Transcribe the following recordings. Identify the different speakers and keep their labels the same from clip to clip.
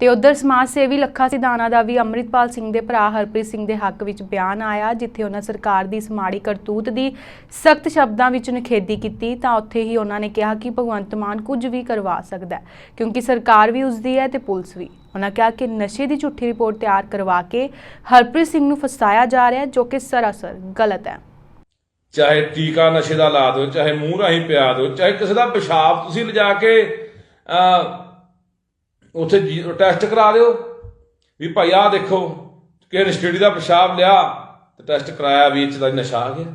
Speaker 1: ਤੇ ਉਧਰ ਸਮਾਜ ਸੇਵੀ ਲੱਖਾ ਸਿਧਾਣਾ ਦਾ ਵੀ ਅੰਮ੍ਰਿਤਪਾਲ ਸਿੰਘ ਦੇ ਭਰਾ ਹਰਪ੍ਰੀਤ ਸਿੰਘ ਦੇ ਹੱਕ ਵਿੱਚ ਬਿਆਨ ਆਇਆ, ਜਿੱਥੇ ਉਹਨਾਂ ਸਰਕਾਰ ਦੀ ਇਸ ਮਾੜੀ ਕਰਤੂਤ ਦੀ ਸਖਤ ਸ਼ਬਦਾਂ ਵਿੱਚ ਨਿਖੇਧੀ ਕੀਤੀ, ਤਾਂ ਉੱਥੇ ਹੀ ਉਹਨਾਂ ਨੇ ਕਿਹਾ ਕਿ ਭਗਵੰਤ ਮਾਨ ਕੁਝ ਵੀ ਕਰਵਾ ਸਕਦਾ ਹੈ, ਕਿਉਂਕਿ ਸਰਕਾਰ ਵੀ ਉਸਦੀ ਹੈ ਤੇ ਪੁਲਿਸ ਵੀ। ਉਹਨਾਂ ਕਿਹਾ ਕਿ ਨਸ਼ੇ ਦੀ ਝੂਠੀ ਰਿਪੋਰਟ ਤਿਆਰ ਕਰਵਾ ਕੇ ਹਰਪ੍ਰੀਤ ਸਿੰਘ ਨੂੰ ਫਸਾਇਆ ਜਾ ਰਿਹਾ ਹੈ, ਜੋ ਕਿ ਸਰਾਸਰ ਗਲਤ ਹੈ।
Speaker 2: ਚਾਹੇ ਟੀਕਾ ਨਸ਼ੇ ਦਾ ਲਾ ਦਿਓ, ਚਾਹੇ ਮੂੰਹ ਰਾਹੀਂ ਪਿਆ ਦਿਓ, ਚਾਹੇ ਕਿਸੇ ਦਾ ਪਿਸ਼ਾਬ ਤੁਸੀਂ ਲਿਜਾ ਕੇ ਉਥੇ ਟੈਸਟ ਕਰਾ ਦਿਓ। ਵੀ ਭਾਈ ਆਹ ਦੇਖੋ ਕਿ ਰਿਸ਼ਤੇੜੀ ਦਾ ਪਿਸ਼ਾਬ ਲਿਆ, ਤੇ ਟੈਸਟ ਕਰਾਇਆ ਵੀ ਇਹ 'ਚ ਤਾਂ ਨਸ਼ਾ ਆ ਗਿਆ।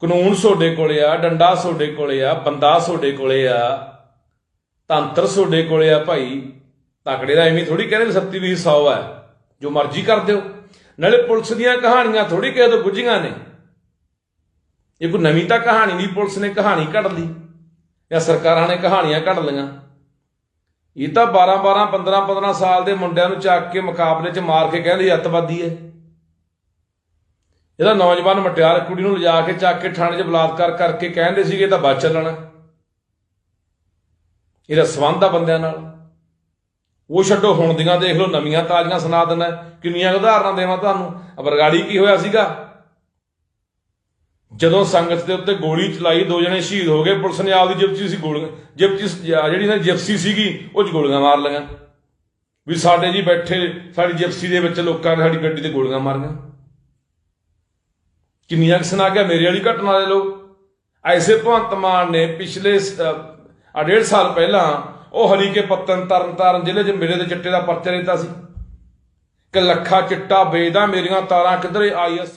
Speaker 2: ਕਾਨੂੰਨ ਤੁਹਾਡੇ ਕੋਲੇ ਆ, ਡੰਡਾ ਤੁਹਾਡੇ ਕੋਲੇ ਆ, ਬੰਦਾ ਤੁਹਾਡੇ ਕੋਲੇ ਆ, ਤੰਤਰ ਤੁਹਾਡੇ ਕੋਲੇ ਆ ਭਾਈ। ਤਕੜੇ ਦਾ ਐਵੇਂ ਥੋੜੀ ਕਹਿੰਦੇ ਵੀ ਸੱਤੀ ਵੀ 100 ਹੈ ਜੋ ਮਰਜ਼ੀ ਕਰ ਦਿਓ। ਨਾਲੇ ਪੁਲਿਸ ਦੀਆਂ ਕਹਾਣੀਆਂ ਥੋੜੀ ਕਹਿ ਦੋ ਗੁੱਝੀਆਂ ਨੇ। ਇਹ ਕੋਈ ਨਵੀਂ ਤਾਂ ਕਹਾਣੀ ਨਹੀਂ, ਪੁਲਿਸ ਨੇ ਕਹਾਣੀ ਘੜ ਲਈ। ਜਾਂ ਸਰਕਾਰਾਂ ਨੇ ਕਹਾਣੀਆਂ ਘੜ ਲਈਆਂ। ਇਹ ਤਾਂ 12 12 15 15 ਸਾਲ ਦੇ ਮੁੰਡਿਆਂ ਨੂੰ ਚੱਕ ਕੇ ਮੁਕਾਬਲੇ 'ਚ ਮਾਰ ਕੇ ਕਹਿੰਦੇ ਅੱਤਵਾਦੀ ਹੈ। ਇਹਦਾ ਨੌਜਵਾਨ ਮਟਿਆਰ ਕੁੜੀ ਨੂੰ ਲਿਜਾ ਕੇ ਚੱਕ ਕੇ ਥਾਣੇ 'ਚ ਬਲਾਤਕਾਰ ਕਰਕੇ ਕਹਿੰਦੇ ਸੀਗੇ ਇਹ ਤਾਂ ਬਚ ਚੱਲਣਾ ਇਹਦਾ ਸਬੰਧ ਆ ਬੰਦਿਆਂ ਨਾਲ। ਉਹ ਛੱਡੋ, ਹੁਣ ਦੀਆਂ ਦੇਖ ਲਓ, ਨਵੀਆਂ ਤਾਜ਼ੀਆਂ ਸੁਣਾ ਦਿੰਦਾ ਕਿੰਨੀਆਂ ਉਦਾਹਰਨਾਂ ਦੇਵਾਂ ਤੁਹਾਨੂੰ? ਬਰਗਾੜੀ ਕੀ ਹੋਇਆ ਸੀਗਾ? ਜਦੋਂ ਸੰਗਤ ਦੇ ਉੱਤੇ ਗੋਲੀ ਚਲਾਈ, ਦੋ ਜਣੇ ਸ਼ਹੀਦ ਹੋ ਗਏ, ਪੁਲਿਸ ਨੇ ਆਪਦੀ ਜਿਪਸੀ ਸੀ ਗੋਲੀਆਂ, ਜਿਪਸੀ ਜਿਹੜੀ ਨਾ ਜਿਪਸੀ ਸੀਗੀ, ਉਹ ਚ ਗੋਲੀਆਂ ਮਾਰ ਲਈਆਂ। ਵੀ ਸਾਡੇ ਜੀ ਬੈਠੇ, ਸਾਡੀ ਜਿਪਸੀ ਦੇ ਵਿੱਚ ਲੋਕਾਂ ਨੇ ਸਾਡੀ ਗੱਡੀ ਤੇ ਗੋਲੀਆਂ ਮਾਰੀਆਂ। ਕਿੰਨੀਆਂ ਕੁ ਸੁਣਾ ਗਿਆ, ਮੇਰੇ ਵਾਲੀ ਘਟਨਾ ਦੇ ਲੋ ਐਸੇ ਭਗਵੰਤ ਮਾਨ ਨੇ ਪਿਛਲੇ ਆ ਡੇਢ ਸਾਲ ਪਹਿਲਾਂ ਉਹ ਹਰੀਕੇ ਪੱਤਨ ਤਰਨ ਤਾਰਨ ਜ਼ਿਲ੍ਹੇ 'ਚ ਮੇਰੇ ਦੇ ਚਿੱਟੇ ਦਾ ਪਰਚਾ ਦਿੱਤਾ ਸੀ। ਕਿ ਲੱਖਾ ਚਿੱਟਾ ਵੇਚਦਾ, ਮੇਰੀਆਂ ਤਾਰਾਂ ਕਿੱਧਰੇ ਆਈਐਸ